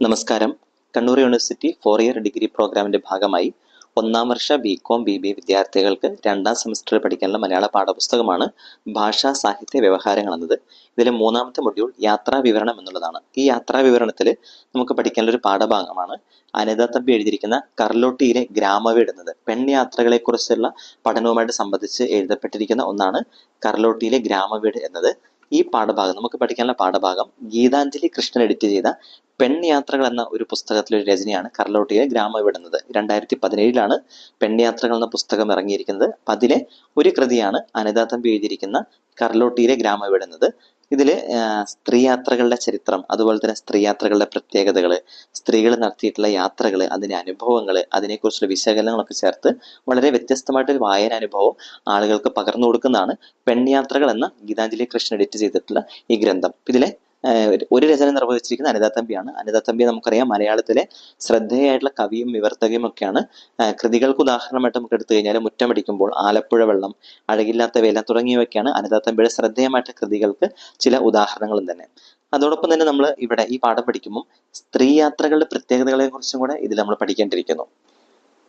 നമസ്കാരം. Kannur university four year degree പ്രോഗ്രാമിന്റെ ഭാഗമായി ഒന്നാം വർഷ ബി കോം ബി ബി വിദ്യാർത്ഥികൾക്ക് രണ്ടാം സെമസ്റ്ററിൽ പഠിക്കാനുള്ള മലയാള പാഠപുസ്തകമാണ് ഭാഷാ സാഹിത്യ വ്യവഹാരങ്ങൾ എന്നത്. ഇതിലെ മൂന്നാമത്തെ മൊഡ്യൂൾ യാത്രാ വിവരണം എന്നുള്ളതാണ്. ഈ യാത്രാ വിവരണത്തിൽ നമുക്ക് പഠിക്കാനുള്ള ഒരു പാഠഭാഗമാണ് അനിത തമ്പി എഴുതിയിരിക്കുന്ന കർലോട്ടിയിലെ ഗ്രാമവീട് എന്നത്. പെൺയാത്രകളെ കുറിച്ചുള്ള പഠനവുമായിട്ട് സംബന്ധിച്ച് എഴുതപ്പെട്ടിരിക്കുന്ന ഒന്നാണ് കർലോട്ടിയിലെ ഗ്രാമവീട് എന്നത്. ഈ പാഠഭാഗം നമുക്ക് പഠിക്കാനുള്ള പാഠഭാഗം ഗീതാഞ്ജലി കൃഷ്ണൻ എഡിറ്റ് ചെയ്ത പെൺയാത്രകൾ എന്ന ഒരു പുസ്തകത്തിലെ ഒരു രചനയാണ് കർലോട്ടിയിലെ ഗ്രാമം വിടുന്നത് രണ്ടായിരത്തി പതിനേഴിലാണ് പെൺയാത്രകൾ എന്ന പുസ്തകം ഇറങ്ങിയിരിക്കുന്നത്. അതിലെ ഒരു കൃതിയാണ് അനിതാ തമ്പി എഴുതിയിരിക്കുന്ന കർലോട്ടിയിലെ ഗ്രാമവിടുന്നത് ഇതിൽ സ്ത്രീ യാത്രകളുടെ ചരിത്രം അതുപോലെ തന്നെ സ്ത്രീ യാത്രകളുടെ പ്രത്യേകതകൾ സ്ത്രീകൾ നടത്തിയിട്ടുള്ള യാത്രകൾ അതിന്റെ അനുഭവങ്ങൾ അതിനെക്കുറിച്ചുള്ള വിശകലനങ്ങളൊക്കെ ചേർത്ത് വളരെ വ്യത്യസ്തമായിട്ടൊരു വായന അനുഭവം ആളുകൾക്ക് പകർന്നു കൊടുക്കുന്നതാണ് പെൺയാത്രകൾ എന്ന ഗീതാഞ്ജലി കൃഷ്ണൻ എഡിറ്റ് ചെയ്തിട്ടുള്ള ഈ ഗ്രന്ഥം. ഇതിലെ ഒരു- രചന നിർവഹിച്ചിരിക്കുന്ന അനിതാ തമ്പിയാണ്. അനിതാ തമ്പി നമുക്കറിയാം മലയാളത്തിലെ ശ്രദ്ധേയായിട്ടുള്ള കവിയും വിവർത്തകയും ഒക്കെയാണ്. കൃതികൾക്ക് ഉദാഹരണമായിട്ട് നമുക്ക് എടുത്തു കഴിഞ്ഞാൽ മുറ്റമടിക്കുമ്പോൾ ആലപ്പുഴ വെള്ളം അഴകില്ലാത്ത വേല തുടങ്ങിയവയൊക്കെയാണ് അനിതാ തമ്പിയുടെ ശ്രദ്ധേയമായിട്ടുള്ള കൃതികൾക്ക് ചില ഉദാഹരണങ്ങളും തന്നെ. അതോടൊപ്പം തന്നെ നമ്മൾ ഇവിടെ ഈ പാഠം പഠിക്കുമ്പോൾ സ്ത്രീ യാത്രകളുടെ പ്രത്യേകതകളെ കുറിച്ചും കൂടെ ഇതിൽ നമ്മൾ പഠിക്കേണ്ടിയിരിക്കുന്നു.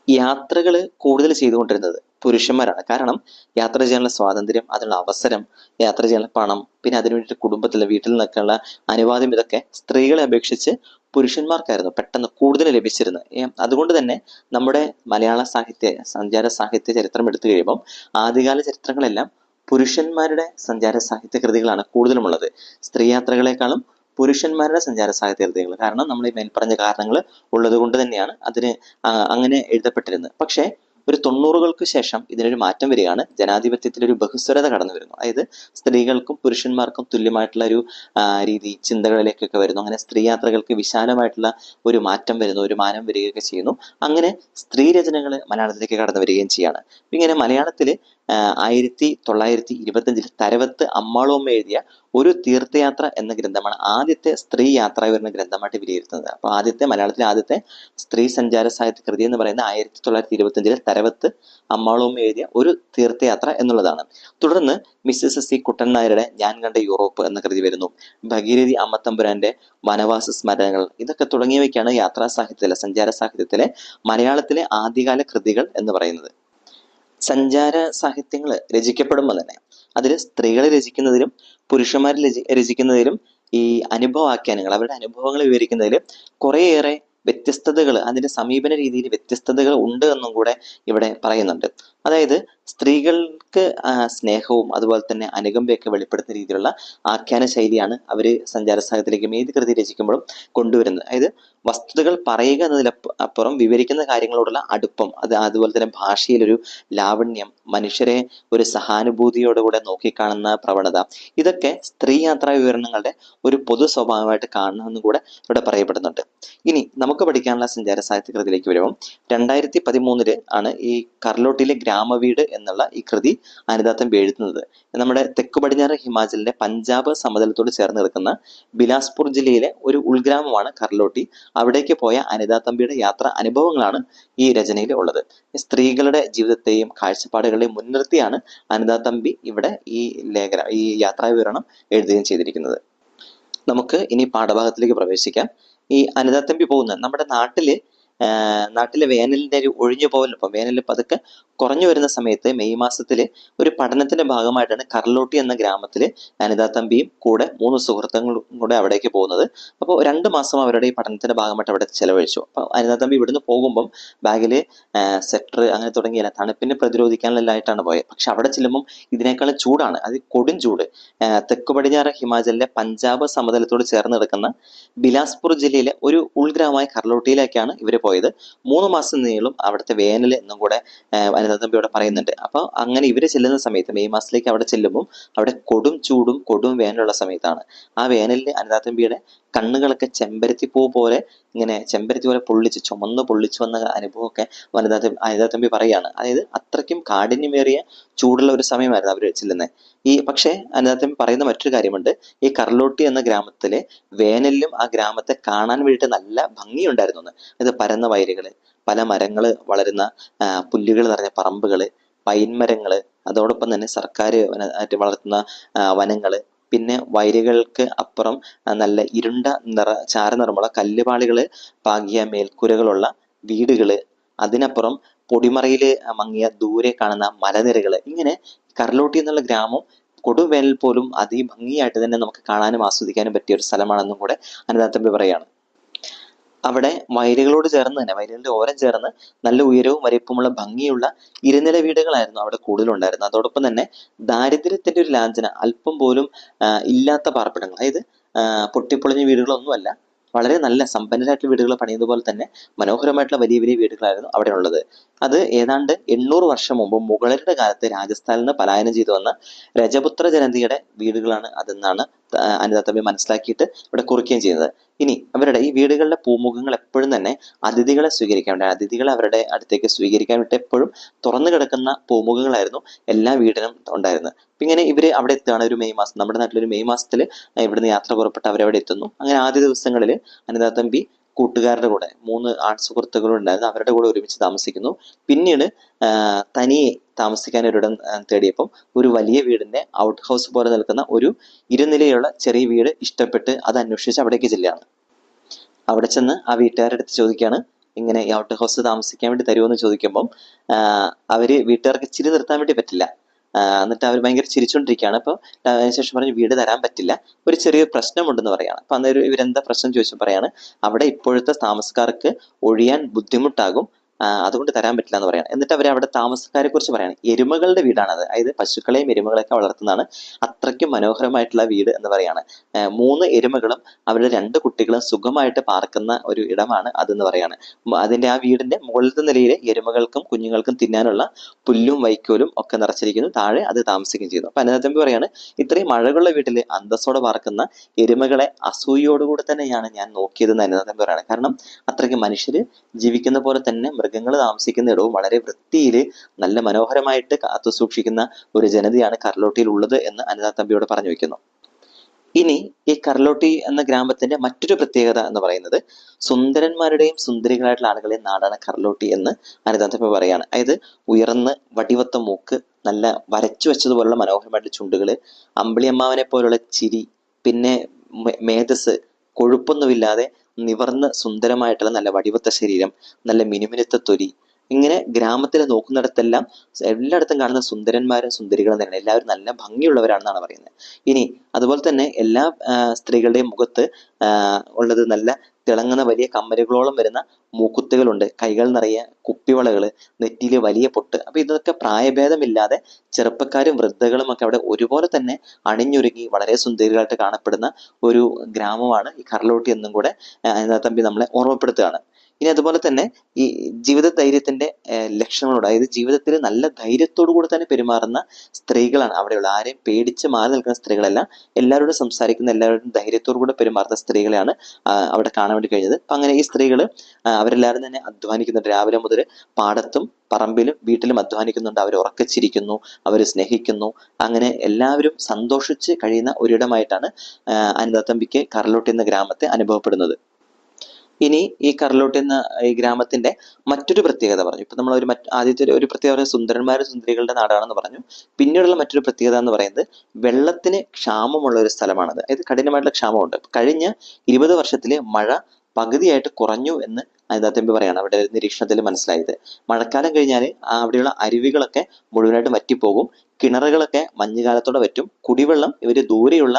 യാത്രകൾ കൂടുതൽ ചെയ്തുകൊണ്ടിരുന്നത് പുരുഷന്മാരാണ്. കാരണം യാത്ര ചെയ്യാനുള്ള സ്വാതന്ത്ര്യം അതിനുള്ള അവസരം യാത്ര ചെയ്യാനുള്ള പണം പിന്നെ അതിനുവേണ്ടി കുടുംബത്തിൽ വീട്ടിൽ നിന്നൊക്കെയുള്ള അനുവാദം ഇതൊക്കെ സ്ത്രീകളെ അപേക്ഷിച്ച് പുരുഷന്മാർക്കായിരുന്നു പെട്ടെന്ന് കൂടുതൽ ലഭിച്ചിരുന്നത്. അതുകൊണ്ട് തന്നെ നമ്മുടെ മലയാള സാഹിത്യ സഞ്ചാര സാഹിത്യ ചരിത്രം എടുത്തു കഴിയുമ്പം ആദ്യകാല ചരിത്രങ്ങളെല്ലാം പുരുഷന്മാരുടെ സഞ്ചാര സാഹിത്യ കൃതികളാണ് കൂടുതലുമുള്ളത്. സ്ത്രീ യാത്രകളെക്കാളും പുരുഷന്മാരുടെ സഞ്ചാര സാഹിത്യ കൃതികൾ കാരണം നമ്മൾ ഈ മേൽപ്പറഞ്ഞ കാരണങ്ങൾ ഉള്ളത് കൊണ്ട് തന്നെയാണ് അതിന് അങ്ങനെ എഴുതപ്പെട്ടിരുന്നത്. പക്ഷേ ഒരു തൊണ്ണൂറുകൾക്ക് ശേഷം ഇതിനൊരു മാറ്റം വരികയാണ്. ജനാധിപത്യത്തിൽ ഒരു ബഹുസ്വരത കടന്നു വരുന്നു. അതായത് സ്ത്രീകൾക്കും പുരുഷന്മാർക്കും തുല്യമായിട്ടുള്ള ഒരു രീതി ചിന്തകളിലേക്കൊക്കെ വരുന്നു. അങ്ങനെ സ്ത്രീ യാത്രകൾക്ക് വിശാലമായിട്ടുള്ള ഒരു മാറ്റം വരുന്നു ഒരു മാനം വരികയൊക്കെ ചെയ്യുന്നു. അങ്ങനെ സ്ത്രീ രചനകൾ മലയാളത്തിലേക്ക് കടന്നു വരികയും ചെയ്യാണ്. ഇങ്ങനെ മലയാളത്തിൽ ആയിരത്തി തൊള്ളായിരത്തി ഇരുപത്തഞ്ചിൽ തരവത്ത് അമ്മാളോമ്മ എഴുതിയ ഒരു തീർത്ഥയാത്ര എന്ന ഗ്രന്ഥമാണ് ആദ്യത്തെ സ്ത്രീ യാത്ര വിവരണ ഗ്രന്ഥമായിട്ട് വിലയിരുത്തുന്നത്. അപ്പോൾ ആദ്യത്തെ മലയാളത്തിലെ ആദ്യത്തെ സ്ത്രീ സഞ്ചാര സാഹിത്യ കൃതി എന്ന് പറയുന്ന ആയിരത്തി തൊള്ളായിരത്തി ഇരുപത്തഞ്ചിലെ തരവത്ത് അമ്മാളോമ്മ എഴുതിയ ഒരു തീർത്ഥയാത്ര എന്നുള്ളതാണ്. തുടർന്ന് മിസ്സസ് സി കുട്ടൻ നായരുടെ ഞാൻ കണ്ട യൂറോപ്പ് എന്ന കൃതി വരുന്നു. ഭഗീരഥി അമ്മത്തമ്പുരാന്റെ വനവാസ സ്മരണകൾ ഇതൊക്കെ തുടങ്ങിയവയ്ക്കാണ് യാത്രാ സാഹിത്യത്തിലെ സഞ്ചാര സാഹിത്യത്തിലെ മലയാളത്തിലെ ആദ്യകാല കൃതികൾ എന്ന് പറയുന്നത്. സഞ്ചാര സാഹിത്യങ്ങൾ രചിക്കപ്പെടുമ്പോൾ തന്നെ. അതിൽ സ്ത്രീകൾ രചിക്കുന്നതിലും പുരുഷന്മാർ രചി രചിക്കുന്നതിലും ഈ അനുഭവാഖ്യാനങ്ങൾ അവരുടെ അനുഭവങ്ങൾ വിവരിക്കുന്നതിൽ കുറേയേറെ വ്യത്യസ്തതകൾ അതിന്റെ സമീപന രീതിയിൽ വ്യത്യസ്തതകൾ ഉണ്ട് എന്നും കൂടെ ഇവിടെ പറയുന്നുണ്ട്. അതായത് സ്ത്രീകൾക്ക് സ്നേഹവും അതുപോലെ തന്നെ അനുകമ്പയൊക്കെ വെളിപ്പെടുത്തുന്ന രീതിയിലുള്ള ആഖ്യാന ശൈലിയാണ് അവർ സഞ്ചാര സാഹിത്യത്തിലേക്കും ഏത് കൃതി രചിക്കുമ്പോഴും കൊണ്ടുവരുന്നത്. അതായത് വസ്തുതകൾ പറയുക എന്നതിലപ്പുറം വിവരിക്കുന്ന കാര്യങ്ങളോടുള്ള അടുപ്പം അത് അതുപോലെ തന്നെ ഭാഷയിലൊരു ലാവണ്യം മനുഷ്യരെ ഒരു സഹാനുഭൂതിയോടുകൂടെ നോക്കിക്കാണുന്ന പ്രവണത ഇതൊക്കെ സ്ത്രീ യാത്രാ വിവരണങ്ങളുടെ ഒരു പൊതു സ്വഭാവമായിട്ട് കാണണമെന്നും കൂടെ ഇവിടെ പറയപ്പെടുന്നുണ്ട്. ഇനി നമുക്ക് പഠിക്കാനുള്ള സഞ്ചാര സാഹിത്യ കൃതിയിലേക്ക് വരുമ്പോൾ രണ്ടായിരത്തി പതിമൂന്നിൽ ആണ് ഈ കർലോട്ടിലെ ഗ്രാമവീട് എന്നുള്ള ഈ കൃതി അനിതാത്തമ്പി എഴുതുന്നത്. നമ്മുടെ തെക്കു പടിഞ്ഞാറ് ഹിമാചലിന്റെ പഞ്ചാബ് സമതലത്തോട് ചേർന്ന് നിൽക്കുന്ന ബിലാസ്പൂർ ജില്ലയിലെ ഒരു ഉൾഗ്രാമമാണ് കർലോട്ടി. അവിടേക്ക് പോയ അനിതാ തമ്പിയുടെ യാത്ര അനുഭവങ്ങളാണ് ഈ രചനയിൽ ഉള്ളത്. സ്ത്രീകളുടെ ജീവിതത്തെയും കാഴ്ചപ്പാടുകളെയും മുൻനിർത്തിയാണ് അനിതാ തമ്പി ഇവിടെ ഈ ലേഖന ഈ യാത്രാ വിവരണം എഴുതുകയും ചെയ്തിരിക്കുന്നത്. നമുക്ക് ഇനി പാഠഭാഗത്തിലേക്ക് പ്രവേശിക്കാം. ഈ അനിതാ തമ്പി പോകുന്നത്. നമ്മുടെ നാട്ടിൽ ആ, നാട്ടിലെ വേനലിന്റെ ഒരു ഒഴിഞ്ഞു പോകലിപ്പം വേനൽ പതുക്കെ കുറഞ്ഞു വരുന്ന സമയത്ത് മെയ് മാസത്തിൽ ഒരു പഠനത്തിന്റെ ഭാഗമായിട്ടാണ് കർലോട്ടി എന്ന ഗ്രാമത്തിൽ അനിതാ തമ്പിയും കൂടെ മൂന്ന് സുഹൃത്തുക്കളും കൂടെ അവിടേക്ക് പോകുന്നത്. അപ്പോൾ രണ്ട് മാസം അവരുടെ ഈ പഠനത്തിന്റെ ഭാഗമായിട്ട് അവിടെ ചെലവഴിച്ചു. അപ്പോൾ അനിതാ തമ്പി ഇവിടുന്ന് പോകുമ്പം ബാഗിൽ സെക്ടർ അങ്ങനെ തുടങ്ങിയ തണുപ്പിനെ പ്രതിരോധിക്കാനുള്ളതായിട്ടാണ് പോയത് പക്ഷെ അവിടെ ചെല്ലുമ്പം ഇതിനേക്കാൾ ചൂടാണ്. അത് കൊടും ചൂട്. തെക്ക് പടിഞ്ഞാറ് ഹിമാചലിലെ പഞ്ചാബ് സമതലത്തോട് ചേർന്ന് കിടക്കുന്ന ബിലാസ്പൂർ ജില്ലയിലെ ഒരു ഉൾഗ്രാമമായ കർലോട്ടിയിലേക്കാണ് ഇവർ പോയത്. മൂന്ന് മാസം നീളും അവിടുത്തെ വേനൽ എന്നും കൂടെ അനിതമ്പി ഇവിടെ പറയുന്നുണ്ട്. അപ്പോൾ അങ്ങനെ ഇവർ ചെല്ലുന്ന സമയത്ത് മെയ് മാസത്തിലേക്ക് അവിടെ ചെല്ലുമ്പോൾ അവിടെ കൊടും ചൂടും കൊടും വേനലുള്ള സമയത്താണ്. ആ വേനലിൽ അനിതാത്തമ്പിയുടെ കണ്ണുകളൊക്കെ ചെമ്പരത്തി പൂ പോലെ ഇങ്ങനെ ചെമ്പരത്തി പോലെ പൊള്ളിച്ച് ചുമന്ന് പൊള്ളിച്ചു വന്ന അനുഭവമൊക്കെ വനിതാ അനിതാത്തമ്പി പറയുകയാണ്. അതായത് അത്രയ്ക്കും കാഠിന്യമേറിയ ചൂടുള്ള ഒരു സമയമായിരുന്നു അവർ ചെല്ലുന്നത് ഈ പക്ഷേ അനിതാത്തമ്പി പറയുന്ന മറ്റൊരു കാര്യമുണ്ട്. ഈ കർലോട്ടി എന്ന ഗ്രാമത്തിലെ വേനലിലും ആ ഗ്രാമത്തെ കാണാൻ വേണ്ടിയിട്ട് നല്ല ഭംഗിയുണ്ടായിരുന്നു ഇത് പരന്ന വയലുകൾ പല മരങ്ങൾ വളരുന്ന പുല്ലുകൾ നിറഞ്ഞ പറമ്പുകൾ പൈൻ മരങ്ങൾ അതോടൊപ്പം തന്നെ സർക്കാർ ആയിട്ട് വളർത്തുന്ന വനങ്ങൾ പിന്നെ വയലുകൾക്ക് അപ്പുറം നല്ല ഇരുണ്ട നിറ ചാരനിറമുള്ള കല്ലുപാളികൾ പാകിയ മേൽക്കൂരകളുള്ള വീടുകൾ അതിനപ്പുറം പൊടിമറയിൽ മങ്ങിയ ദൂരെ കാണുന്ന മലനിരകൾ ഇങ്ങനെ കർലോട്ടി എന്നുള്ള ഗ്രാമം കൊടുവേനൽ പോലും അതിഭംഗിയായിട്ട് തന്നെ നമുക്ക് കാണാനും ആസ്വദിക്കാനും പറ്റിയ ഒരു സ്ഥലമാണെന്നും കൂടെ അനിതാത്തമ്പി പറയാണ്. അവിടെ വയലുകളോട് ചേർന്ന് തന്നെ വയലുകളുടെ ഓരം ചേർന്ന് നല്ല ഉയരവും വലിപ്പമുള്ള ഭംഗിയുള്ള ഇരുനില വീടുകളായിരുന്നു അവിടെ കൂടുതലുണ്ടായിരുന്നത്. അതോടൊപ്പം തന്നെ ദാരിദ്ര്യത്തിന്റെ ഒരു ലാഞ്ചന അല്പം പോലും ഇല്ലാത്ത പാർപ്പിടങ്ങൾ. അതായത് പൊട്ടിപ്പൊളിഞ്ഞ വീടുകളൊന്നുമല്ല വളരെ നല്ല സമ്പന്നരായിട്ടുള്ള വീടുകൾ പണിയതുപോലെ തന്നെ മനോഹരമായിട്ടുള്ള വലിയ വലിയ വീടുകളായിരുന്നു അവിടെ ഉള്ളത് അത് ഏതാണ്ട് എണ്ണൂറ് വർഷം മുമ്പ് മുഗളരുടെ കാലത്ത് രാജസ്ഥാനിൽ നിന്ന് പലായനം ചെയ്തു വന്ന രജപുത്ര ജനതയുടെ വീടുകളാണ് അതെന്നാണ് ആ, മനസ്സിലാക്കിയിട്ട് ഇവിടെ കുറിക്കുകയും ചെയ്യുന്നത്. ഇനി അവരുടെ ഈ വീടുകളിലെ പൂമുഖങ്ങൾ എപ്പോഴും തന്നെ അതിഥികളെ സ്വീകരിക്കാൻ വേണ്ടി. അതിഥികളെ അവരുടെ അടുത്തേക്ക് സ്വീകരിക്കാൻ വേണ്ടി എപ്പോഴും തുറന്നു കിടക്കുന്ന പൂമുഖങ്ങളായിരുന്നു എല്ലാ വീടിനും ഉണ്ടായിരുന്നത്. ഇങ്ങനെ ഇവർ അവിടെ എത്തുകയാണ് ഒരു മെയ് മാസം. നമ്മുടെ നാട്ടിലൊരു മെയ് മാസത്തിൽ ഇവിടുന്ന് യാത്ര പുറപ്പെട്ട് അവരവിടെ എത്തുന്നു. അങ്ങനെ ആദ്യ ദിവസങ്ങളിൽ അനിതാ തമ്പി കൂട്ടുകാരുടെ കൂടെ മൂന്ന് ആൺ സുഹൃത്തുക്കളും ഉണ്ടായിരുന്നു. അവരുടെ കൂടെ ഒരുമിച്ച് താമസിക്കുന്നു. പിന്നീട് തനിയെ താമസിക്കാൻ ഒരിടം തേടിയപ്പം ഒരു വലിയ വീടിന്റെ ഔട്ട് ഹൗസ് പോലെ നിൽക്കുന്ന ഒരു ഇരുനിലയുള്ള ചെറിയ വീട് ഇഷ്ടപ്പെട്ട് അത് അന്വേഷിച്ച് അവിടേക്ക് ചെല്ലുകയാണ്. അവിടെ ചെന്ന് ആ വീട്ടുകാരുടെ അടുത്ത് ചോദിക്കുകയാണ് ഇങ്ങനെ ഈ ഔട്ട് ഹൗസ് താമസിക്കാൻ വേണ്ടി തരുമോ എന്ന് ചോദിക്കുമ്പം അവർ വീട്ടുകാർക്ക് ചിരി നിർത്താൻ വേണ്ടി പറ്റില്ല. എന്നിട്ട് അവർ ഭയങ്കര ചിരിച്ചുകൊണ്ടിരിക്കുകയാണ് അപ്പോൾ അതിനുശേഷം പറഞ്ഞു വീട് തരാൻ പറ്റില്ല. ഒരു ചെറിയ പ്രശ്നമുണ്ടെന്ന് പറയാണ്. അപ്പോൾ അന്നേരം ഇവരെന്താ പ്രശ്നം ചോദിച്ചു? പറയാണ് അവിടെ ഇപ്പോഴത്തെ താമസക്കാർക്ക് ഒഴിയാൻ ബുദ്ധിമുട്ടാകും. അതുകൊണ്ട് തരാൻ പറ്റില്ല എന്ന് പറയാം എന്നിട്ട് അവർ അവിടെ താമസക്കാരെ കുറിച്ച് പറയാണ്. എരുമകളുടെ വീടാണത്. അതായത് പശുക്കളെയും എരുമകളെയൊക്കെ വളർത്തുന്നതാണ് അത്രയ്ക്കും മനോഹരമായിട്ടുള്ള വീട് എന്ന് പറയാണ്. മൂന്ന് എരുമകളും അവരുടെ രണ്ട് കുട്ടികളും സുഖമായിട്ട് പാർക്കുന്ന ഒരു ഇടമാണ് അതെന്ന് പറയാണ്. അതിന്റെ ആ വീടിന്റെ മുകളിലത്തെ നിലയിൽ എരുമകൾക്കും കുഞ്ഞുങ്ങൾക്കും തിന്നാനുള്ള പുല്ലും വൈക്കോലും ഒക്കെ നിറച്ചിരിക്കുന്നു. താഴെ അത് താമസിക്കുകയും ചെയ്യുന്നു. അപ്പൊ അനിതത്തമ്പി പറയാണ് ഇത്രയും മഴകളുള്ള വീട്ടിൽ അന്തസ്സോടെ പാർക്കുന്ന എരുമകളെ അസൂയോടുകൂടി തന്നെയാണ് ഞാൻ നോക്കിയതെന്ന് തമ്പി പറയാണ്. കാരണം അത്രയ്ക്ക് മനുഷ്യര് ജീവിക്കുന്ന പോലെ തന്നെ മൃഗങ്ങൾ താമസിക്കുന്ന ഇടവും വളരെ വൃത്തിയിൽ നല്ല മനോഹരമായിട്ട് കാത്തു സൂക്ഷിക്കുന്ന ഒരു ജനതയാണ് കർലോട്ടിയിൽ ഉള്ളത് എന്ന് അനിതാ തമ്പിയോട് പറഞ്ഞു വെക്കുന്നു ഇനി ഈ കർലോട്ടി എന്ന ഗ്രാമത്തിന്റെ മറ്റൊരു പ്രത്യേകത എന്ന് പറയുന്നത് സുന്ദരന്മാരുടെയും സുന്ദരികളായിട്ടുള്ള ആളുകളെയും നാടാണ് കർലോട്ടി എന്ന് അനിതാ തമ്പി പറയാണ്. അതായത് ഉയർന്ന് വടിവത്ത മൂക്ക് നല്ല വരച്ചു വെച്ചതുപോലുള്ള മനോഹരമായിട്ടുള്ള ചുണ്ടുകൾ അമ്പിളിയമ്മാവനെ പോലുള്ള ചിരി പിന്നെ മേധസ് കൊഴുപ്പൊന്നുമില്ലാതെ നിവർന്ന് സുന്ദരമായിട്ടുള്ള നല്ല വടിവത്ത ശരീരം നല്ല മിനുമിനുത്ത തൊലി ഇങ്ങനെ ഗ്രാമത്തിൽ നോക്കുന്നിടത്തെല്ലാം എല്ലായിടത്തും കാണുന്ന സുന്ദരന്മാരും സുന്ദരികളും തന്നെയാണ്. എല്ലാവരും നല്ല ഭംഗിയുള്ളവരാണെന്നാണ് പറയുന്നത്. ഇനി അതുപോലെ തന്നെ എല്ലാ സ്ത്രീകളുടെയും മുഖത്ത് ഉള്ളത് നല്ല തിളങ്ങുന്ന വലിയ കമ്മലുകളോളം വരുന്ന മൂക്കുത്തുകളുണ്ട്. കൈകൾ നിറയെ കുപ്പിവളകൾ നെറ്റിയിൽ വലിയ പൊട്ട്. അപ്പൊ ഇതൊക്കെ പ്രായഭേദമില്ലാതെ ചെറുപ്പക്കാരും വൃദ്ധകളും ഒക്കെ അവിടെ ഒരുപോലെ തന്നെ അണിഞ്ഞൊരുങ്ങി വളരെ സുന്ദരികളായിട്ട് കാണപ്പെടുന്ന ഒരു ഗ്രാമമാണ് ഈ കർലോട്ടി എന്നും കൂടെ തമ്പി നമ്മളെ ഓർമ്മപ്പെടുത്തുകയാണ്. ഇനി അതുപോലെ തന്നെ ഈ ജീവിത ധൈര്യത്തിന്റെ ലക്ഷണങ്ങളോട് അതായത് ജീവിതത്തിൽ നല്ല ധൈര്യത്തോടു കൂടി തന്നെ പെരുമാറുന്ന സ്ത്രീകളാണ് അവിടെയുള്ള ആരെയും പേടിച്ച് മാറി നിൽക്കുന്ന സ്ത്രീകളല്ല എല്ലാവരോടും സംസാരിക്കുന്ന എല്ലാവരോടും ധൈര്യത്തോടു കൂടെ പെരുമാറുന്ന സ്ത്രീകളെയാണ് അവിടെ കാണാൻ വേണ്ടി കഴിഞ്ഞത്. അപ്പൊ അങ്ങനെ ഈ സ്ത്രീകൾ അവരെല്ലാവരും തന്നെ അധ്വാനിക്കുന്നുണ്ട്. രാവിലെ മുതൽ പാടത്തും പറമ്പിലും വീട്ടിലും അധ്വാനിക്കുന്നുണ്ട്. അവർ ഉറക്കച്ചിരിക്കുന്നു അവർ സ്നേഹിക്കുന്നു. അങ്ങനെ എല്ലാവരും സന്തോഷിച്ച് കഴിയുന്ന ഒരിടമായിട്ടാണ് അനിതാത്തമ്പിക്ക് കരലോട്ടി എന്ന ഗ്രാമത്തെ അനുഭവപ്പെടുന്നത്. ഇനി ഈ കർലോട്ട് എന്ന ഈ ഗ്രാമത്തിന്റെ മറ്റൊരു പ്രത്യേകത പറഞ്ഞു. ഇപ്പൊ നമ്മൾ ഒരു മറ്റ് ആദ്യത്തെ ഒരു- പ്രത്യേകത പറഞ്ഞ സുന്ദരന്മാരും സുന്ദരികളുടെ നാടാണെന്ന് പറഞ്ഞു. പിന്നീടുള്ള മറ്റൊരു പ്രത്യേകത എന്ന് പറയുന്നത് വെള്ളത്തിന് ക്ഷാമമുള്ള ഒരു സ്ഥലമാണത് അതായത് കഠിനമായിട്ടുള്ള ക്ഷാമമുണ്ട്. കഴിഞ്ഞ ഇരുപത് വർഷത്തിലെ മഴ പകുതിയായിട്ട് കുറഞ്ഞു എന്ന് അനിതാത്തമ്പി പറയാണ് അവിടെ നിരീക്ഷണത്തിൽ മനസ്സിലായത്. മഴക്കാലം കഴിഞ്ഞാൽ അവിടെയുള്ള അരുവികളൊക്കെ മുഴുവനായിട്ട് വറ്റിപ്പോകും കിണറുകളൊക്കെ മഞ്ഞുകാലത്തോടെ വറ്റും കുടിവെള്ളം ഇവർ ദൂരെയുള്ള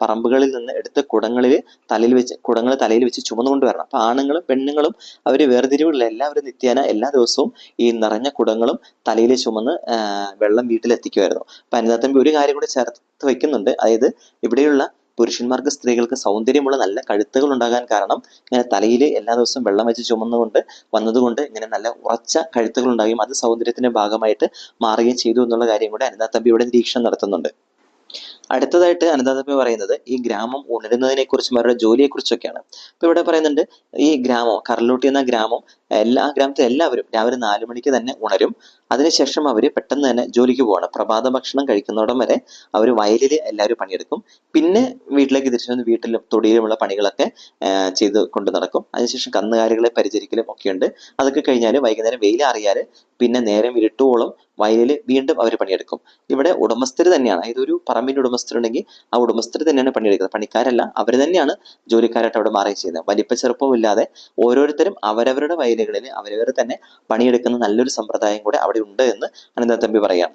പറമ്പുകളിൽ നിന്ന് എടുത്ത് കുടങ്ങളിൽ തലയിൽ വെച്ച് കുടങ്ങൾ തലയിൽ വെച്ച് ചുമന്നുകൊണ്ട് വരണം. അപ്പൊ ആണുങ്ങളും പെണ്ണുങ്ങളും അവർ വേർതിരിവുള്ള എല്ലാവരും നിത്യേന എല്ലാ ദിവസവും ഈ നിറഞ്ഞ കുടങ്ങളും തലയിൽ ചുമന്ന് വെള്ളം വീട്ടിലെത്തിക്കുമായിരുന്നു. അപ്പൊ അനിതാത്തമ്പി ഒരു കാര്യം കൂടി ചേർത്ത് വെക്കുന്നുണ്ട്. അതായത് ഇവിടെയുള്ള പുരുഷന്മാർക്ക് സ്ത്രീകൾക്ക് സൗന്ദര്യമുള്ള നല്ല കഴുത്തുകൾ ഉണ്ടാകാൻ കാരണം ഇങ്ങനെ തലയിൽ എല്ലാ ദിവസവും വെള്ളം വെച്ച് ചുമന്നുകൊണ്ട് വന്നതുകൊണ്ട് ഇങ്ങനെ നല്ല ഉറച്ച കഴുത്തുകൾ ഉണ്ടാകുകയും അത് സൗന്ദര്യത്തിന്റെ ഭാഗമായിട്ട് മാറുകയും ചെയ്തു എന്നുള്ള കാര്യം കൂടെ അനിതാ തമ്പി ഇവിടെ നിരീക്ഷണം നടത്തുന്നുണ്ട്. അടുത്തതായിട്ട് അനിതാ തമ്പി പറയുന്നത് ഈ ഗ്രാമം ഉണരുന്നതിനെ കുറിച്ചും അവരുടെ ജോലിയെ കുറിച്ചൊക്കെയാണ് അപ്പൊ ഇവിടെ പറയുന്നുണ്ട് ഈ ഗ്രാമം കർലൂട്ടി എന്ന ഗ്രാമം എല്ലാ ആ ഗ്രാമത്തിലെ എല്ലാവരും രാവിലെ നാല് മണിക്ക് തന്നെ ഉണരും. അതിനുശേഷം അവർ പെട്ടെന്ന് തന്നെ ജോലിക്ക് പോവാണ്. പ്രഭാത ഭക്ഷണം കഴിക്കുന്നോടം വരെ അവർ വയലിൽ എല്ലാവരും പണിയെടുക്കും. പിന്നെ വീട്ടിലേക്ക് തിരിച്ചു വന്ന് വീട്ടിലും തൊടിയിലുമുള്ള പണികളൊക്കെ ചെയ്ത് കൊണ്ട് നടക്കും. അതിനുശേഷം കന്നുകാലികളെ പരിചരിക്കലും ഒക്കെയുണ്ട്. അതൊക്കെ കഴിഞ്ഞാൽ വൈകുന്നേരം വെയിലാറിയാൽ പിന്നെ നേരം ഇരുട്ടുവോളം വയലിൽ വീണ്ടും അവർ പണിയെടുക്കും. ഇവിടെ ഉടമസ്ഥർ തന്നെയാണ്. അതായത് ഒരു പറമ്പിന്റെ ഉടമസ്ഥരുണ്ടെങ്കിൽ ആ ഉടമസ്ഥർ തന്നെയാണ് പണിയെടുക്കുന്നത്. പണിക്കാരല്ല അവർ തന്നെയാണ് ജോലിക്കാരായിട്ട് അവിടെ മാറുകയും ചെയ്യുന്നത്. വലിപ്പ ചെറുപ്പവും ഇല്ലാതെ ഓരോരുത്തരും അവരവരുടെ വയലുകളിൽ അവരവർ തന്നെ പണിയെടുക്കുന്ന നല്ലൊരു സമ്പ്രദായം കൂടെ അവിടെ ഉണ്ട് എന്ന് അനന്തതമ്പി പറയാണ്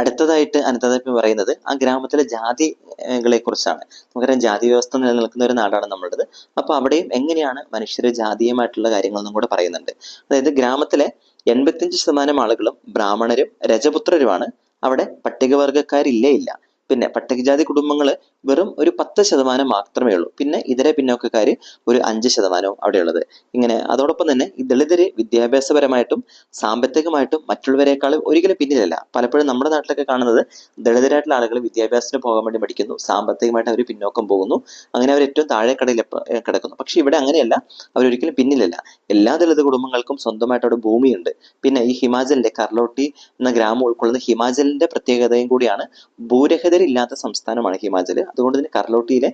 അടുത്തതായിട്ട് അനന്തതമ്പി പറയുന്നത് ആ ഗ്രാമത്തിലെ ജാതികളെ കുറിച്ചാണ്. നമുക്കറിയാം ജാതി വ്യവസ്ഥ നിലനിൽക്കുന്ന ഒരു നാടാണ് നമ്മളുടേത്. അപ്പോൾ അവിടെയും എങ്ങനെയാണ് മനുഷ്യർ ജാതീയമായിട്ടുള്ള കാര്യങ്ങളെന്നും കൂടെ പറയുന്നുണ്ട്. അതായത് ഗ്രാമത്തിലെ എൺപത്തിയഞ്ച് ശതമാനം ആളുകളും ബ്രാഹ്മണരും രജപുത്രരുമാണ്. അവിടെ പട്ടികവർഗക്കാരില്ലേ ഇല്ല. പിന്നെ പട്ടികജാതി കുടുംബങ്ങൾ വെറും ഒരു പത്ത് ശതമാനം മാത്രമേ ഉള്ളൂ. പിന്നെ ഇതര പിന്നോക്കക്കാർ ഒരു അഞ്ച് ശതമാനവും അവിടെയുള്ളത്. ഇങ്ങനെ അതോടൊപ്പം തന്നെ ഈ ദളിതര് വിദ്യാഭ്യാസപരമായിട്ടും സാമ്പത്തികമായിട്ടും മറ്റുള്ളവരെക്കാൾ ഒരിക്കലും പിന്നിലല്ല. പലപ്പോഴും നമ്മുടെ നാട്ടിലൊക്കെ കാണുന്നത് ദളിതരായിട്ടുള്ള ആളുകൾ വിദ്യാഭ്യാസത്തിന് പോകാൻ വേണ്ടി പഠിക്കുന്നു സാമ്പത്തികമായിട്ട് അവർ പിന്നോക്കം പോകുന്നു അങ്ങനെ അവർ ഏറ്റവും താഴെ കടയിൽ കിടക്കുന്നു. പക്ഷെ ഇവിടെ അങ്ങനെയല്ല അവരൊരിക്കലും പിന്നിലല്ല. എല്ലാ ദളിത് കുടുംബങ്ങൾക്കും സ്വന്തമായിട്ട് അവിടെ ഭൂമിയുണ്ട്. പിന്നെ ഈ ഹിമാചലിന്റെ കർലോട്ടി എന്ന ഗ്രാമം ഉൾക്കൊള്ളുന്ന ഹിമാചലിന്റെ പ്രത്യേകതയും കൂടിയാണ് ഭൂരഹിതരില്ലാത്ത സംസ്ഥാനമാണ് ഹിമാചൽ അതുകൊണ്ട് തന്നെ കർലോട്ടിയിലെ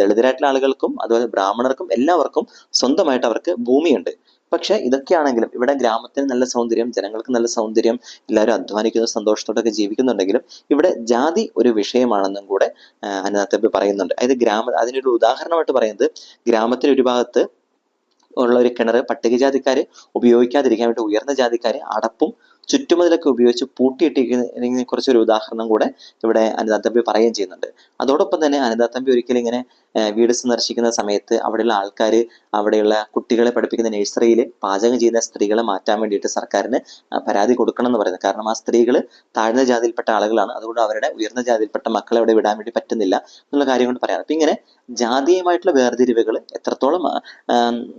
ദളിതരായിട്ടുള്ള ആളുകൾക്കും അതുപോലെ ബ്രാഹ്മണർക്കും എല്ലാവർക്കും സ്വന്തമായിട്ട് അവർക്ക് ഭൂമിയുണ്ട്. പക്ഷെ ഇതൊക്കെയാണെങ്കിലും ഇവിടെ ഗ്രാമത്തിന് നല്ല സൗന്ദര്യം ജനങ്ങൾക്ക് നല്ല സൗന്ദര്യം എല്ലാവരും അധ്വാനിക്കുന്ന സന്തോഷത്തോടൊക്കെ ജീവിക്കുന്നുണ്ടെങ്കിലും ഇവിടെ ജാതി ഒരു വിഷയമാണെന്നും കൂടെ അനന്തബി പറയുന്നുണ്ട്. അതായത് ഗ്രാമ അതിനൊരു ഉദാഹരണമായിട്ട് പറയുന്നത് ഗ്രാമത്തിന്റെ ഒരു ഭാഗത്ത് ഉള്ള ഒരു കിണർ പട്ടികജാതിക്കാര് ഉപയോഗിക്കാതിരിക്കാൻ വേണ്ടി ഉയർന്ന ജാതിക്കാർ അടപ്പും ചുറ്റുമതിലൊക്കെ ഉപയോഗിച്ച് പൂട്ടിയിട്ടിരിക്കുന്നതിനെ കുറിച്ച് ഒരു ഉദാഹരണം കൂടെ ഇവിടെ അനിതാ തമ്പി പറയുകയും ചെയ്യുന്നുണ്ട്. അതോടൊപ്പം തന്നെ അനിതാ തമ്പി ഒരിക്കലും ഇങ്ങനെ വീട് സന്ദർശിക്കുന്ന സമയത്ത് അവിടെയുള്ള ആൾക്കാർ അവിടെയുള്ള കുട്ടികളെ പഠിപ്പിക്കുന്ന നഴ്സറിയിൽ പാചകം ചെയ്യുന്ന സ്ത്രീകളെ മാറ്റാൻ വേണ്ടിയിട്ട് സർക്കാരിന് പരാതി കൊടുക്കണം എന്ന് പറയുന്നത്. കാരണം ആ സ്ത്രീകൾ താഴ്ന്ന ജാതിയിൽപ്പെട്ട ആളുകളാണ്. അതുകൊണ്ട് അവരുടെ ഉയർന്ന ജാതിയിൽപ്പെട്ട മക്കളെ അവിടെ വിടാൻ വേണ്ടി പറ്റുന്നില്ല എന്നുള്ള കാര്യം കൊണ്ട് പറയാം അപ്പൊ ഇങ്ങനെ ജാതീയമായിട്ടുള്ള വേർതിരിവുകൾ എത്രത്തോളം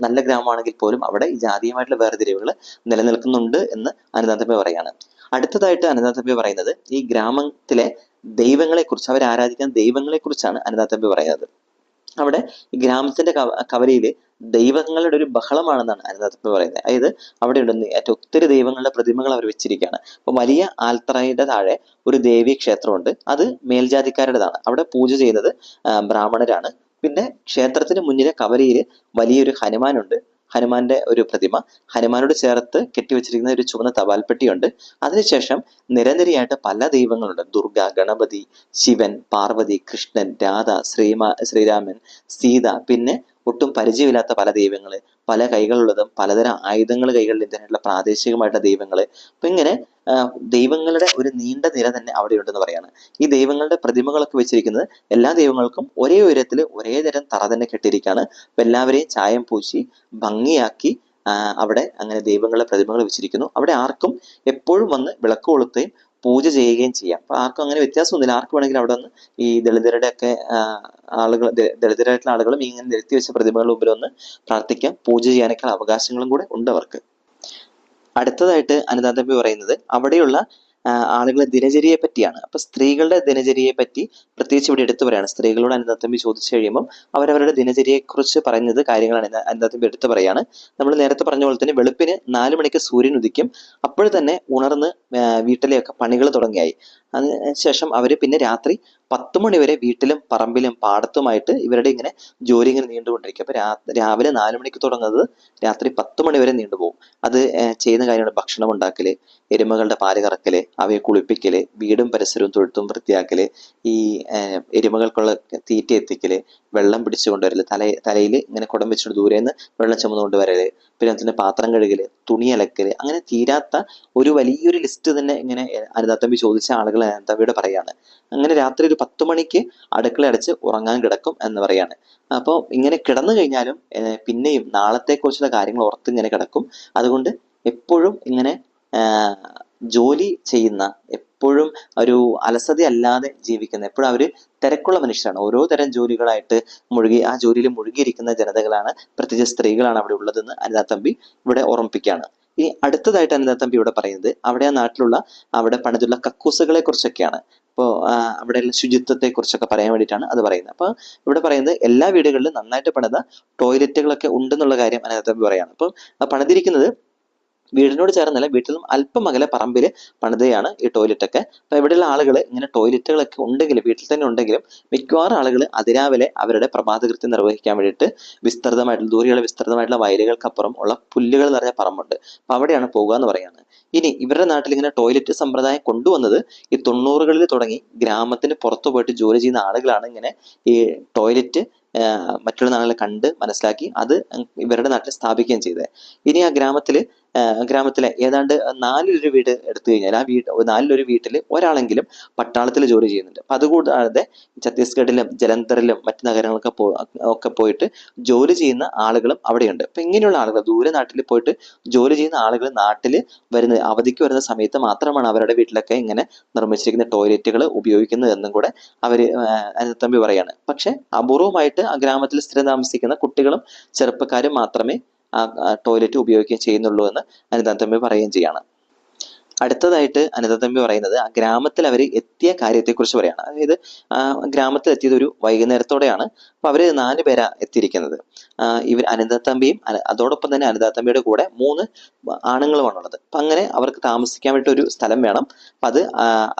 നല്ല ഗ്രാമമാണെങ്കിൽ പോലും അവിടെ ജാതീയമായിട്ടുള്ള വേർതിരിവുകൾ നിലനിൽക്കുന്നുണ്ട് എന്ന് അനന്തമ്പി പറയാണ് അടുത്തതായിട്ട് അനന്തമ്പി പറയുന്നത് ഈ ഗ്രാമത്തിലെ ദൈവങ്ങളെക്കുറിച്ച് അവർ ആരാധിക്കുന്ന ദൈവങ്ങളെക്കുറിച്ചാണ് കുറിച്ചാണ് അനന്തമ്പി പറയുന്നത്. അവിടെ ഈ ഗ്രാമത്തിന്റെ കവ കവലയിൽ ദൈവങ്ങളുടെ ഒരു ബഹളമാണെന്നാണ് അനന്തപ്പ പറയുന്നത്. അതായത് അവിടെ ഉണ്ടെന്ന് ഏറ്റവും ഒത്തിരി ദൈവങ്ങളുടെ പ്രതിമകൾ അവർ വെച്ചിരിക്കുകയാണ്. അപ്പൊ വലിയ ആൽത്തറയുടെ താഴെ ഒരു ദേവീ ക്ഷേത്രമുണ്ട്. അത് മേൽജാതിക്കാരുടേതാണ്. അവിടെ പൂജ ചെയ്യുന്നത് ബ്രാഹ്മണരാണ്. പിന്നെ ക്ഷേത്രത്തിന് മുന്നിലെ കവലയിൽ വലിയൊരു ഹനുമാനുണ്ട്. ഹനുമാന്റെ ഒരു പ്രതിമ ഹനുമാനോട് ചേർത്ത് കെട്ടിവെച്ചിരിക്കുന്ന ഒരു ചുവന്ന തപാൽപ്പെട്ടിയുണ്ട്. അതിനുശേഷം നിരനിരയായിട്ട് പല ദൈവങ്ങളുണ്ട്. ദുർഗ ഗണപതി ശിവൻ പാർവതി കൃഷ്ണൻ രാധ ശ്രീമാ ശ്രീരാമൻ സീത പിന്നെ ഒട്ടും പരിചയമില്ലാത്ത പല ദൈവങ്ങൾ പല കൈകളുള്ളതും പലതരം ആയുധങ്ങൾ കൈകളിൽ ഇതിനായിട്ടുള്ള പ്രാദേശികമായിട്ടുള്ള ദൈവങ്ങൾ. അപ്പൊ ഇങ്ങനെ ദൈവങ്ങളുടെ ഒരു നീണ്ട നിര തന്നെ അവിടെ ഉണ്ടെന്ന് പറയാണ്. ഈ ദൈവങ്ങളുടെ പ്രതിമകളൊക്കെ വെച്ചിരിക്കുന്നത് എല്ലാ ദൈവങ്ങൾക്കും ഒരേ ഉയരത്തിൽ ഒരേ തരം തറ തന്നെ കെട്ടിയിരിക്കുകയാണ് അപ്പൊ എല്ലാവരെയും ചായം പൂശി ഭംഗിയാക്കി അവിടെ അങ്ങനെ ദൈവങ്ങളുടെ പ്രതിമകൾ വെച്ചിരിക്കുന്നു. അവിടെ ആർക്കും എപ്പോഴും വന്ന് വിളക്ക് കൊളുത്തുകയും പൂജ ചെയ്യുകയും ചെയ്യാം. അപ്പൊ ആർക്കും അങ്ങനെ വ്യത്യാസമൊന്നുമില്ല. ആർക്ക് വേണമെങ്കിലും അവിടെ വന്ന് ഈ ദളിതരുടെ ഒക്കെ ആളുകൾ ദളിതരായിട്ടുള്ള ആളുകളും ഇങ്ങനെ നിരത്തി വെച്ച പ്രതിമകളുടെ മുമ്പിൽ വന്ന് പ്രാർത്ഥിക്കാം. പൂജ ചെയ്യാനൊക്കെ അവകാശങ്ങളും കൂടെ ഉണ്ട് അവർക്ക്. അടുത്തതായിട്ട് അനിതാദേവി പറയുന്നത് അവിടെയുള്ള ആ, ആളുകളെ ദിനചര്യയെ പറ്റിയാണ്. അപ്പൊ സ്ത്രീകളുടെ ദിനചര്യയെ പറ്റി പ്രത്യേകിച്ച് ഇവിടെ എടുത്തു പറയാണ് സ്ത്രീകളോട് അനന്തത്തമ്പി ചോദിച്ചു കഴിയുമ്പോൾ അവരവരുടെ ദിനചര്യയെ കുറിച്ച് പറയുന്നത് കാര്യങ്ങളാണ് അനന്തത്തമ്പി എടുത്തു പറയാണ്. നമ്മൾ നേരത്തെ പറഞ്ഞ പോലെ തന്നെ വെളുപ്പിന് നാല് മണിക്ക് സൂര്യൻ ഉദിക്കും അപ്പോൾ തന്നെ ഉണർന്ന് വീട്ടിലെയൊക്കെ പണികൾ തുടങ്ങിയായി. അതിനുശേഷം അവർ പിന്നെ രാത്രി പത്ത് മണി വരെ വീട്ടിലും പറമ്പിലും പാടത്തുമായിട്ട് ഇവരുടെ ഇങ്ങനെ ജോലി ഇങ്ങനെ നീണ്ടുകൊണ്ടിരിക്കും. അപ്പൊ രാ രാവിലെ നാല് മണിക്ക് തുടങ്ങുന്നത് രാത്രി പത്ത് മണി വരെ നീണ്ടുപോകും അത് ചെയ്യുന്ന കാര്യമാണ് ഭക്ഷണം ഉണ്ടാക്കൽ എരുമകളുടെ പാൽ കറക്കൽ അവയെ കുളിപ്പിക്കൽ വീടും പരിസരവും തൊഴുത്തും വൃത്തിയാക്കൽ ഈ എരുമകൾക്കുള്ള തീറ്റ എത്തിക്കൽ വെള്ളം പിടിച്ചു കൊണ്ടുവരൽ തല തലയിൽ ഇങ്ങനെ കുടം വെച്ചുകൊണ്ട് ദൂരെ നിന്ന് വെള്ളം ചുമന്നുകൊണ്ട് വരൽ പിന്നെ അതിന്റെ പാത്രം കഴുകൽ തുണി അലക്കൽ അങ്ങനെ തീരാത്ത ഒരു വലിയൊരു ലിസ്റ്റ് തന്നെ ഇങ്ങനെ അനിതാത്തമ്പി ചോദിച്ച ആളുകൾ അനിതാത്തമ്പിയോട് പറയാണ്. അങ്ങനെ രാത്രി ഒരു പത്ത് മണിക്ക് അടുക്കള അടച്ച് ഉറങ്ങാൻ കിടക്കും എന്ന് പറയാണ്. അപ്പോൾ ഇങ്ങനെ കിടന്നു കഴിഞ്ഞാലും പിന്നെയും നാളത്തെക്കുറിച്ചുള്ള കാര്യങ്ങൾ ഓർത്ത് ഇങ്ങനെ കിടക്കും. അതുകൊണ്ട് എപ്പോഴും ഇങ്ങനെ ജോലി ചെയ്യുന്ന എപ്പോഴും ഒരു അലസത അല്ലാതെ ജീവിക്കുന്ന എപ്പോഴും അവർ തിരക്കുള്ള മനുഷ്യരാണ്. ഓരോ തരം ജോലികളായിട്ട് മുഴുകി ആ ജോലിയിൽ മുഴുകിയിരിക്കുന്ന ജനതകളാണ് പ്രത്യേകിച്ച് സ്ത്രീകളാണ് അവിടെ ഉള്ളതെന്ന് അനിതാ തമ്പി ഇവിടെ ഓർമ്മിപ്പിക്കുകയാണ്. ഇനി അടുത്തതായിട്ട് അനിതാ തമ്പി ഇവിടെ പറയുന്നത്. അവിടെ ആ നാട്ടിലുള്ള അവിടെ പണിതുള്ള കക്കൂസുകളെ കുറിച്ചൊക്കെയാണ്. അപ്പോൾ അവിടെയുള്ള ശുചിത്വത്തെക്കുറിച്ചൊക്കെ പറയാൻ വേണ്ടിയിട്ടാണ് അത് പറയുന്നത്. അപ്പോൾ ഇവിടെ പറയുന്നത് എല്ലാ വീടുകളിലും നന്നായിട്ട് പണിത ടോയ്ലറ്റുകളൊക്കെ ഉണ്ടെന്നുള്ള കാര്യം അതിനകത്ത് പറയാണ്. അപ്പോൾ ആ പണിതിരിക്കുന്നത് വീടിനോട് ചേർന്നല്ല വീട്ടിലും അല്പം അകലെ പറമ്പിൽ പണിതയാണ് ഈ ടോയ്ലറ്റ് ഒക്കെ. അപ്പൊ ഇവിടെയുള്ള ആളുകൾ ഇങ്ങനെ ടോയ്ലറ്റുകളൊക്കെ ഉണ്ടെങ്കിലും വീട്ടിൽ തന്നെ ഉണ്ടെങ്കിലും മിക്കവാറും ആളുകൾ അതിരാവിലെ അവരുടെ പ്രഭാതകൃത്യം നിർവഹിക്കാൻ വേണ്ടിയിട്ട് വിസ്തൃതമായിട്ടുള്ള ദൂരെയുള്ള വിസ്തൃതമായിട്ടുള്ള വയലുകൾക്കപ്പുറം ഉള്ള പുല്ലുകൾ നിറഞ്ഞ പറമ്പുണ്ട്. അപ്പൊ അവിടെയാണ് പോകുക എന്ന് പറയുന്നത്. ഇനി ഇവരുടെ നാട്ടിൽ ഇങ്ങനെ ടോയ്ലറ്റ് സമ്പ്രദായം കൊണ്ടുവന്നത് ഈ തൊണ്ണൂറുകളിൽ തുടങ്ങി ഗ്രാമത്തിന് പുറത്തു പോയിട്ട് ജോലി ചെയ്യുന്ന ആളുകളാണ് ഇങ്ങനെ ഈ ടോയ്ലറ്റ് മറ്റുള്ള നാളുകൾ കണ്ട് മനസ്സിലാക്കി അത് ഇവരുടെ നാട്ടിൽ സ്ഥാപിക്കുകയും ചെയ്തത്. ഇനി ആ ഗ്രാമത്തിൽ ഗ്രാമത്തിലെ ഏതാണ്ട് നാലിലൊരു വീട് എടുത്തു കഴിഞ്ഞാൽ ആ വീട് നാലിലൊരു വീട്ടിൽ ഒരാളെങ്കിലും പട്ടാളത്തിൽ ജോലി ചെയ്യുന്നുണ്ട്. അപ്പം അതുകൂടാതെ ഛത്തീസ്ഗഡിലും ജലന്ധറിലും മറ്റു നഗരങ്ങളൊക്കെ പോ ഒക്കെ പോയിട്ട് ജോലി ചെയ്യുന്ന ആളുകളും അവിടെയുണ്ട്. അപ്പം ഇങ്ങനെയുള്ള ആളുകൾ ദൂരെ നാട്ടിൽ പോയിട്ട് ജോലി ചെയ്യുന്ന ആളുകൾ നാട്ടിൽ വരുന്ന അവധിക്ക് വരുന്ന സമയത്ത് മാത്രമാണ് അവരുടെ വീട്ടിലൊക്കെ ഇങ്ങനെ നിർമ്മിച്ചിരിക്കുന്ന ടോയ്ലറ്റുകൾ ഉപയോഗിക്കുന്നത് എന്നും കൂടെ അവർ തമ്പി പറയാണ്. പക്ഷേ അപൂർവമായിട്ട് ആ ഗ്രാമത്തിൽ സ്ഥിരം താമസിക്കുന്ന കുട്ടികളും ചെറുപ്പക്കാരും മാത്രമേ ആ ടോയ്ലറ്റ് ഉപയോഗിക്കുകയും ചെയ്യുന്നുള്ളൂ എന്ന് അനിതാ തമ്പി പറയുകയും ചെയ്യാണ്. അടുത്തതായിട്ട് അനിത തമ്പി പറയുന്നത് ആ ഗ്രാമത്തിൽ അവർ എത്തിയ കാര്യത്തെക്കുറിച്ച് പറയാണ് അതായത് ഗ്രാമത്തിൽ എത്തിയത് ഒരു വൈകുന്നേരത്തോടെയാണ്. അപ്പൊ അവർ നാല് പേരാ എത്തിയിരിക്കുന്നത്. ഇവർ അനിത തമ്പിയും അതോടൊപ്പം തന്നെ അനിത തമ്പിയുടെ കൂടെ മൂന്ന് ആണുങ്ങളുമാണുള്ളത്. അപ്പൊ അങ്ങനെ അവർക്ക് താമസിക്കാൻ വേണ്ടി ഒരു സ്ഥലം വേണം. അപ്പൊ അത്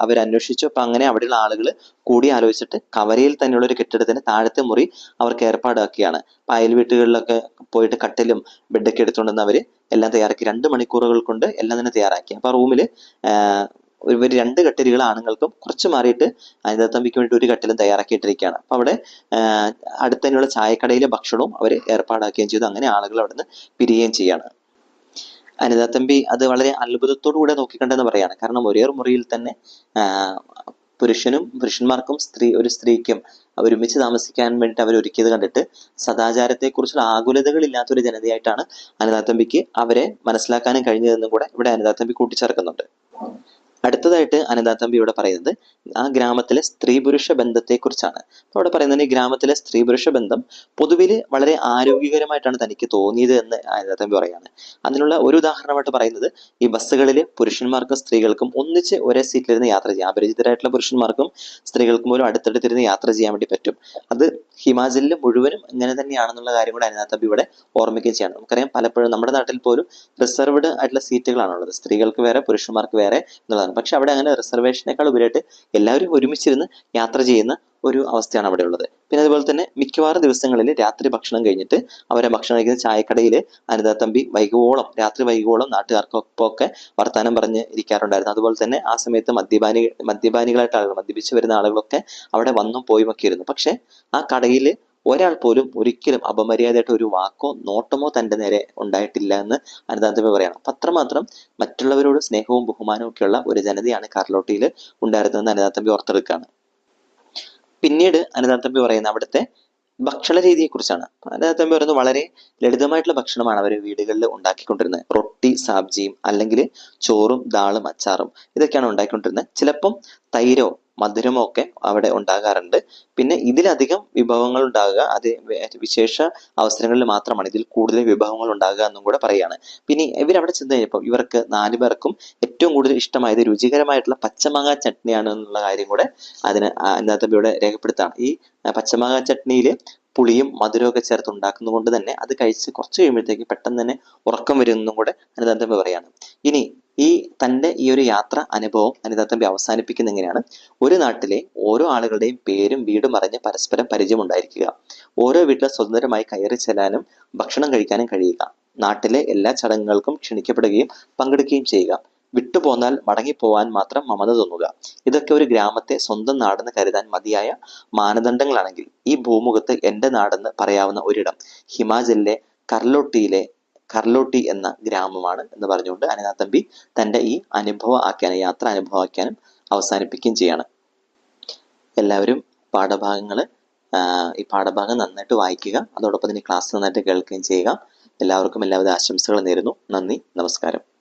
അവർ അന്വേഷിച്ചു അപ്പൊ അങ്ങനെ അവിടെയുള്ള ആളുകൾ കൂടി ആലോചിച്ചിട്ട് കവരയിൽ തന്നെയുള്ള ഒരു കെട്ടിടത്തിന് താഴത്തെ മുറി അവർക്ക് ഏർപ്പാടാക്കുകയാണ് അപ്പൊ അയൽ വീട്ടുകളിലൊക്കെ പോയിട്ട് കട്ടിലും ബെഡൊക്കെ എടുത്തുകൊണ്ടുവന്ന് അവർ എല്ലാം തയ്യാറാക്കി. രണ്ട് മണിക്കൂറുകൾ കൊണ്ട് എല്ലാം തന്നെ തയ്യാറാക്കി. അപ്പൊ റൂമിൽ ഇവർ രണ്ട് കട്ടിലുകൾ ആണുങ്ങൾക്കും കുറച്ച് മാറിയിട്ട് അനിത തമ്പിക്ക് വേണ്ടി ഒരു കട്ടിലും തയ്യാറാക്കിയിട്ടിരിക്കുകയാണ്. അപ്പൊ അവിടെ ആഹ് അടുത്ത് തന്നെയുള്ള ചായക്കടയിലെ ഭക്ഷണവും അവർ ഏർപ്പാടാക്കുകയും ചെയ്തു. അങ്ങനെ ആളുകൾ അവിടുന്ന് പിരിയുകയും ചെയ്യാണ്. അനിതാ തമ്പി അത് വളരെ അത്ഭുതത്തോടു കൂടെ നോക്കിക്കണ്ടെന്ന് പറയാണ്. കാരണം ഒരേ മുറിയിൽ തന്നെ പുരുഷനും പുരുഷന്മാർക്കും സ്ത്രീ ഒരു സ്ത്രീക്കും ഒരുമിച്ച് താമസിക്കാൻ വേണ്ടിയിട്ട് അവർ ഒരുക്കിയത് കണ്ടിട്ട് സദാചാരത്തെക്കുറിച്ചുള്ള ആകുലതകളില്ലാത്ത ഒരു ജനതയായിട്ടാണ് അനിതാത്തമ്പിക്ക് അവരെ മനസ്സിലാക്കാനും കഴിഞ്ഞതെന്നും കൂടെ ഇവിടെ അനിതാത്തമ്പി കൂട്ടിച്ചേർക്കുന്നുണ്ട്. അടുത്തതായിട്ട് അനിതാത്തമ്പി ഇവിടെ പറയുന്നത് ആ ഗ്രാമത്തിലെ സ്ത്രീ പുരുഷ ബന്ധത്തെക്കുറിച്ചാണ്. അപ്പോൾ അവിടെ പറയുന്നത് ഈ ഗ്രാമത്തിലെ സ്ത്രീ പുരുഷ ബന്ധം പൊതുവിൽ വളരെ ആരോഗ്യകരമായിട്ടാണ് തനിക്ക് തോന്നിയത് എന്ന് അനിതാത്തമ്പി പറയാണ് അതിനുള്ള ഒരു ഉദാഹരണമായിട്ട് പറയുന്നത് ഈ ബസ്സുകളിൽ പുരുഷന്മാർക്കും സ്ത്രീകൾക്കും ഒന്നിച്ച് ഒരേ സീറ്റിലിരുന്ന് യാത്ര ചെയ്യാം. അപരിചിതരായിട്ടുള്ള പുരുഷന്മാർക്കും സ്ത്രീകൾക്കും പോലും അടുത്തടുത്തിരുന്ന് യാത്ര ചെയ്യാൻ വേണ്ടി പറ്റും. അത് ഹിമാചലിൽ മുഴുവനും ഇങ്ങനെ തന്നെയാണെന്നുള്ള കാര്യം കൂടെ അനിതാത്തമ്പി ഇവിടെ ഓർമ്മിക്കുകയും ചെയ്യണം. നമുക്കറിയാം പലപ്പോഴും നമ്മുടെ നാട്ടിൽ പോലും റിസർവ്ഡ് ആയിട്ടുള്ള സീറ്റുകളാണുള്ളത് സ്ത്രീകൾക്ക് വേറെ പുരുഷന്മാർക്ക് വേറെ പക്ഷെ അവിടെ അങ്ങനെ റിസർവേഷനേക്കാൾ ഉപരിയായിട്ട് എല്ലാവരും ഒരുമിച്ചിരുന്ന് യാത്ര ചെയ്യുന്ന ഒരു അവസ്ഥയാണ് അവിടെ ഉള്ളത്. പിന്നെ അതുപോലെ തന്നെ മിക്കവാറും ദിവസങ്ങളിൽ രാത്രി ഭക്ഷണം കഴിഞ്ഞിട്ട് അവരെ ഭക്ഷണം കഴിക്കുന്ന ചായക്കടയിൽ അനിതാ തമ്പി വൈകുവോളം രാത്രി വൈകുവോളം നാട്ടുകാർക്കൊക്കെ വർത്തമാനം പറഞ്ഞ് ഇരിക്കാറുണ്ടായിരുന്നു. അതുപോലെ തന്നെ ആ സമയത്ത് മദ്യപാനി മദ്യപാനികളായിട്ട് ആളുകൾ മദ്യപിച്ച് വരുന്ന ആളുകളൊക്കെ അവിടെ വന്നും പോയും ഒക്കെ ഇരുന്നു പക്ഷെ ആ കടയിൽ ഒരാൾ പോലും ഒരിക്കലും അപമര്യാദയായിട്ട് ഒരു വാക്കോ നോട്ടമോ തന്റെ നേരെ ഉണ്ടായിട്ടില്ല എന്ന് അനിതാന്തമേ പറയണം. അപ്പൊ അത്രമാത്രം മറ്റുള്ളവരോട് സ്നേഹവും ബഹുമാനവും ഒക്കെയുള്ള ഒരു ജനതയാണ് കാർലോട്ടിയിൽ ഉണ്ടായിരുന്നതെന്ന് അനിതാത്തമ്പി ഓർത്തെടുക്കുകയാണ് പിന്നീട് അനിതാത്തമ്പി പറയുന്ന അവിടുത്തെ ഭക്ഷണ രീതിയെ കുറിച്ചാണ് അനിതാത്തമ്പി പറയുന്നത് വളരെ ലളിതമായിട്ടുള്ള ഭക്ഷണമാണ് അവർ വീടുകളിൽ ഉണ്ടാക്കിക്കൊണ്ടിരുന്നത്. റൊട്ടി സാബ്ജിയും അല്ലെങ്കിൽ ചോറും ദാളും അച്ചാറും ഇതൊക്കെയാണ് ഉണ്ടാക്കിക്കൊണ്ടിരുന്നത്. ചിലപ്പം തൈരോ മധുരമോ ഒക്കെ അവിടെ ഉണ്ടാകാറുണ്ട്. പിന്നെ ഇതിലധികം വിഭവങ്ങൾ ഉണ്ടാകുക അത് വിശേഷ അവസരങ്ങളിൽ മാത്രമാണ് ഇതിൽ കൂടുതൽ വിഭവങ്ങൾ ഉണ്ടാകുക എന്നും കൂടെ പറയുകയാണ് പിന്നെ ഇവരവിടെ ചെന്ന് കഴിഞ്ഞപ്പോൾ ഇവർക്ക് നാല് പേർക്കും ഏറ്റവും കൂടുതൽ ഇഷ്ടമായത് രുചികരമായിട്ടുള്ള പച്ചമാങ്ങ ചട്നിയാണ് എന്നുള്ള കാര്യം കൂടെ അതിന് അതിനകത്ത് ഇവിടെ രേഖപ്പെടുത്താണ്. ഈ പച്ചമാങ്ങ ചട്നിയിൽ പുളിയും മധുരവും ഒക്കെ ചേർത്ത് ഉണ്ടാക്കുന്നത് കൊണ്ട് തന്നെ അത് കഴിച്ച് കുറച്ച് കഴിയുമ്പോഴത്തേക്ക് പെട്ടെന്ന് തന്നെ ഉറക്കം വരുമെന്നും കൂടെ അനുദാന്തം പറയാണ്. ഇനി ഈ തന്റെ ഈ ഒരു യാത്ര അനുഭവം അനിതാത്തമ്പി അവസാനിപ്പിക്കുന്ന എങ്ങനെയാണ് ഒരു നാട്ടിലെ ഓരോ ആളുകളുടെയും പേരും വീടും അറിഞ്ഞ് പരസ്പരം പരിചയം ഉണ്ടായിരിക്കുക ഓരോ വീട്ടിലും സ്വതന്ത്രമായി കയറി ചെല്ലാനും ഭക്ഷണം കഴിക്കാനും കഴിയുക. നാട്ടിലെ എല്ലാ ചടങ്ങുകൾക്കും ക്ഷണിക്കപ്പെടുകയും പങ്കെടുക്കുകയും ചെയ്യുക. വിട്ടുപോന്നാൽ മടങ്ങിപ്പോവാൻ മാത്രം മമത തോന്നുക. ഇതൊക്കെ ഒരു ഗ്രാമത്തെ സ്വന്തം നാടെന്ന് കരുതാൻ മതിയായ മാനദണ്ഡങ്ങളാണെങ്കിൽ ഈ ഭൂമുഖത്ത് എന്റെ നാടെന്ന് പറയാവുന്ന ഒരിടം. ഹിമാചലിലെ കർലോട്ടിയിലെ കർലോട്ടി എന്ന ഗ്രാമമാണ് എന്ന് പറഞ്ഞുകൊണ്ട് അനിതാ തമ്പി തന്റെ ഈ അനുഭവ ആഖ്യാനം യാത്ര അനുഭവ ആഖ്യാനം അവസാനിപ്പിക്കുകയും ചെയ്യാണ്. എല്ലാവരും പാഠഭാഗങ്ങൾ ഈ പാഠഭാഗം നന്നായിട്ട് വായിക്കുക അതോടൊപ്പം തന്നെ ക്ലാസ് നന്നായിട്ട് കേൾക്കുകയും ചെയ്യുക. എല്ലാവർക്കും എല്ലാവിധ ആശംസകളും നേരുന്നു. നന്ദി നമസ്കാരം.